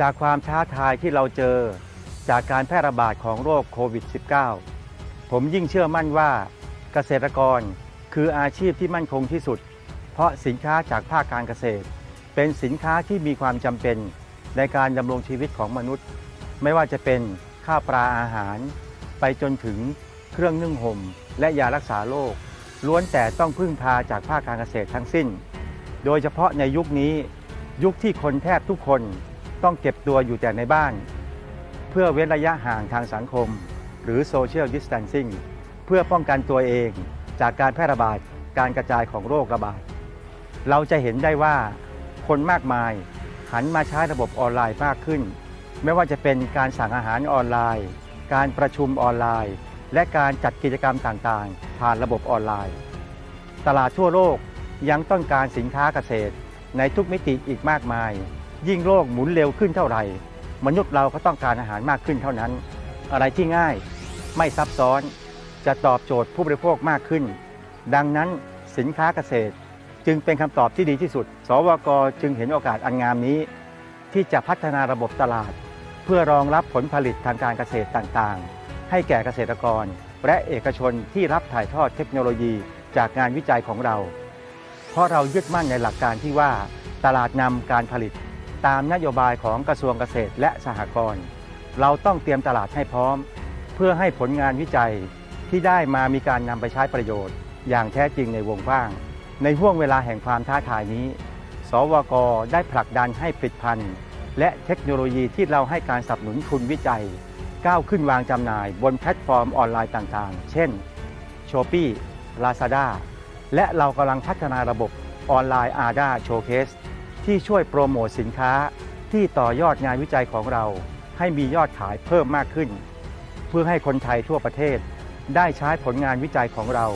จากความท้าทายที่เราเจอจากการแพร่ระบาดของโรคโควิด -19 ผมยิ่งเชื่อมั่นว่าเกษตรกรคืออาชีพที่มั่นคงที่สุด เพราะสินค้าจากภาคการเกษตร เป็นสินค้าที่มีความจำเป็นในการดำรงชีวิตของมนุษย์ ไม่ว่าจะเป็นข้าวปลาอาหาร ไปจนถึงเครื่องนึ่งห่ม และยารักษาโรคล้วนแต่ต้องพึ่งพาจากภาคการเกษตรทั้งสิ้น โดยเฉพาะในยุคนี้ ยุคที่คนแทบทุกคน ต้องเก็บตัวอยู่แต่ในบ้าน เพื่อเว้นระยะห่างทางสังคม หรือ Social Distancing เพื่อป้องกันตัวเองจากการแพร่ระบาดการกระจายของโรคระบาด เราจะเห็นได้ว่าคนมากมายหันมาใช้ระบบออนไลน์มากขึ้น ไม่ว่าจะเป็นการสั่งอาหารออนไลน์ การประชุมออนไลน์ และการจัดกิจกรรมต่างๆ ผ่านระบบออนไลน์ ตลาดทั่วโลกยังต้องการสินค้าเกษตรในทุกมิติอีกมากมาย ยิ่งโลกหมุนเร็วขึ้นเท่าไหร่ มนุษย์เราก็ต้องการอาหารมากขึ้นเท่านั้น อะไรที่ง่ายไม่ซับซ้อนจะตอบโจทย์ผู้บริโภคมากขึ้น ดังนั้นสินค้าเกษตร จึงเป็นคำตอบที่ดีที่สุด สวกจึงเห็นโอกาสอันงามนี้ ที่จะพัฒนาระบบตลาด เพื่อรองรับผลผลิตทางการเกษตรต่างๆ ให้แก่เกษตรกร และเอกชนที่รับถ่ายทอดเทคโนโลยีจากงานวิจัยของเรา เพราะเรายึดมั่นในหลักการที่ว่าตลาดนำการผลิต ตามนโยบายของกระทรวงเกษตรและสหกรณ์เราต้องเตรียมตลาดให้พร้อม เพื่อให้ผลงานวิจัยที่ได้มามีการนำไปใช้ประโยชน์ อย่างแท้จริงในวงกว้าง ในห่วงเวลาแห่งความท้าทายนี้ สวกได้ผลักดันให้ผลิตภัณฑ์ และเทคโนโลยีที่เราให้การสนับสนุนทุนวิจัย ก้าวขึ้นวางจำหน่ายบนแพลตฟอร์มออนไลน์ต่างๆ เช่น s h o p e e Lazada และเรากำลังพัฒนาระบบออนไลน์ ADA Showcase ที่ช่วยโปรโมทสินค้าที่ต่อยอดงานวิจัยของเรา ให้มียอดขายเพิ่มมากขึ้น เพื่อให้คนไทยทั่วประเทศ ได้ใช้ผลงานวิจัยของเรา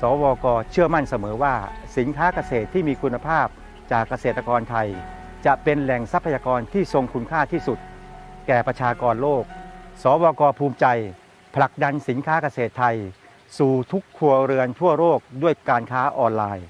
สวกเชื่อมั่นเสมอว่า สินค้าเกษตรที่มีคุณภาพจากเกษตรกรไทย จะเป็นแหล่งทรัพยากรที่ทรงคุณค่าที่สุด แก่ประชากรโลก สวกภูมิใจ ผลักดันสินค้าเกษตรไทย สู่ทุกครัวเรือนทั่วโลกด้วยการค้าออนไลน์